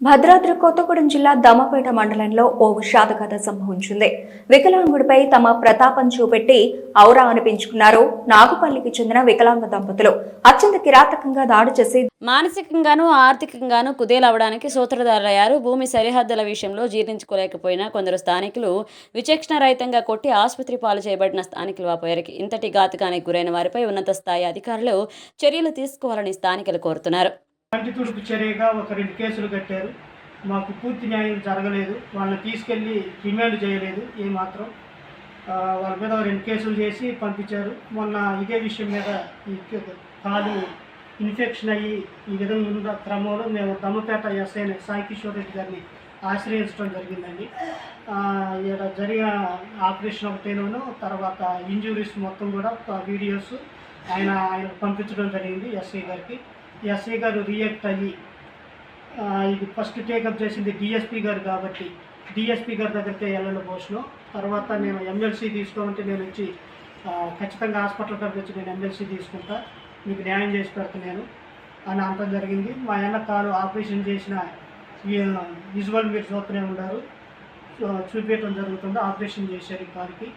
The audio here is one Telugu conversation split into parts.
భద్రాద్రి కొత్తగూడెం జిల్లా దమ్మపేట మండలంలో ఓ విషాదకథ సంభవించింది. వికలాంగుడిపై తమ ప్రతాపం చూపెట్టి ఔరా అనిపించుకున్నారు నాగుపల్లికి చెందిన వికలాంగ దంపతులు అత్యంత కిరాతకంగా దాడి చేసి మానసికంగానూ ఆర్థికంగానూ కుదేలవడానికి సూత్రధారులయ్యారు భూమి సరిహద్దుల విషయంలో జీర్ణించుకోలేకపోయిన కొందరు స్థానికులు విచక్షణ రహితంగా కొట్టి ఆసుపత్రి పాలు చేయబడిన స్థానికులు వాపోయారు ఇంతటి ఘాతుకానికి గురైన వారిపై ఉన్నత స్థాయి అధికారులు చర్యలు తీసుకోవాలని స్థానికులు కోరుతున్నారు. కంటి తుడుపు చర్యగా ఒక రెండు కేసులు కట్టారు. మాకు పూర్తి న్యాయం జరగలేదు. వాళ్ళని తీసుకెళ్ళి డిమాండ్ చేయలేదు ఏమాత్రం. వాళ్ళ మీద రెండు కేసులు చేసి పంపించారు. మొన్న ఇదే విషయం మీద ఈ కాలు ఇన్ఫెక్షన్ అయ్యి ఈ విధంగా ఉన్న క్రమంలో మేము దమ్మపేట ఎస్ఐ సాయి కిషోర్ రెడ్డి గారిని ఆశ్రయించడం జరిగిందండి. ఇక్కడ జరిగిన ఆపరేషన్ ఒకటేనూ తర్వాత ఇంజురీస్ మొత్తం కూడా వీడియోస్ ఆయన ఆయన పంపించడం జరిగింది ఎస్ఐ గారికి. ఎస్ఐ గారు రియాక్ట్ అయ్యి ఇది ఫస్ట్ టేకప్ చేసింది డిఎస్పీ గారు కాబట్టి డిఎస్పీ గారి దగ్గరికి వెళ్ళాలి పోషను తర్వాత నేను ఎమ్మెల్సీ తీసుకోమంటే నేను వచ్చి ఖచ్చితంగా హాస్పిటల్ దగ్గర వచ్చి నేను ఎమ్మెల్సీ తీసుకుంటా. మీకు న్యాయం చేసి పెడుతున్నాను. అని అనడం జరిగింది. మా అన్న కాలు ఆపరేషన్ చేసిన విజువల్ మీరు చూస్తూనే ఉన్నారు. చూపించడం జరుగుతుంది. ఆపరేషన్ చేశారు ఈ కాలుకి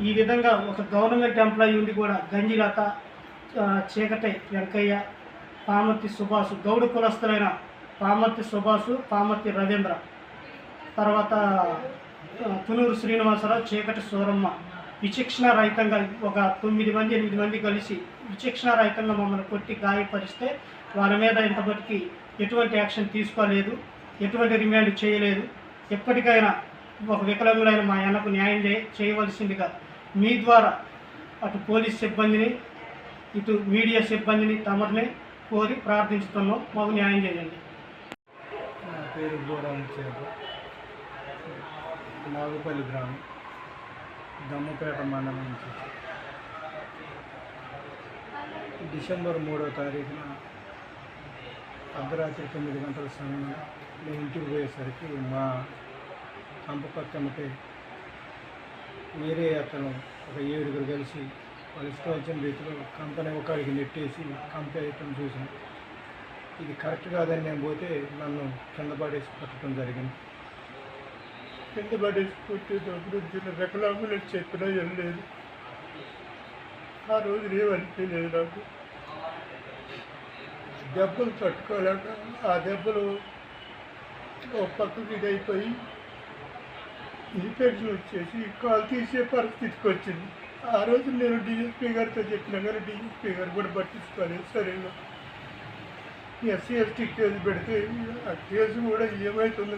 ఈ విధంగా ఒక గవర్నమెంట్ ఎంప్లాయీ ఉండి కూడా గంజిలత చీకటి వెంకయ్య పామర్తి సుభాష్ గౌడు కులస్తులైన పామర్తి సుభాష్ పామర్తి రవీంద్ర తర్వాత తునూరు శ్రీనివాసరావు చీకటి సూరమ్మ. విచక్షణ రహితంగా ఒక తొమ్మిది మంది ఎనిమిది మంది కలిసి విచక్షణ రహితంగా మమ్మల్ని కొట్టి గాయపరిస్తే వాళ్ళ మీద ఇంతవరకు ఎటువంటి యాక్షన్ తీసుకోలేదు ఎటువంటి రిమాండ్ చేయలేదు. ఎప్పటికైనా ఒక వికలాంగులైన మా అన్నకు న్యాయం చేయవలసిందిగా మీ ద్వారా అటు పోలీస్ సిబ్బందిని ఇటు మీడియా సిబ్బందిని తమరిని కోరి ప్రార్థించుతున్నాం. మాకు న్యాయం చేయండి. నా పేరు గోరాం నాగుపల్లి గ్రామం. దమ్మపేట మండలం నుంచి. డిసెంబర్ మూడో తారీఖున అర్ధరాత్రి తొమ్మిది గంటల సమయంలో నేను ఇంటికి పోయేసరికి మా కంప మీరే వేరే అతను ఒక ఏడుగురు కలిసి వాళ్ళ ఇష్టం వచ్చిన రీతిలో కంపని ఒకడికి నెట్టేసి కంప చూసాను ఇది కరెక్ట్ కాదని నేను పోతే నన్ను కింద పడేసి పట్టడం జరిగింది. కింద పడేసి పుట్టేటప్పుడు చిన్న వికలాంగులు చెప్పినా వెళ్ళలేదు ఆ రోజు ఏమనిపించలేదు నాకు. దెబ్బలు తట్టుకోలేక ఆ దెబ్బలు ఒక పక్కకి ఇదైపోయి ఇన్ఫెక్షన్ వచ్చేసి కాలు తీసే పరిస్థితికి వచ్చింది. ఆ రోజు నేను డిఎస్పీ గారితో చెప్పిన కానీ డిఎస్పీ గారు కూడా పట్టించుకోలేదు. సరేగా ఎస్సీ ఎస్టీ కేసు పెడితే ఆ కేసు కూడా ఏమవుతుందో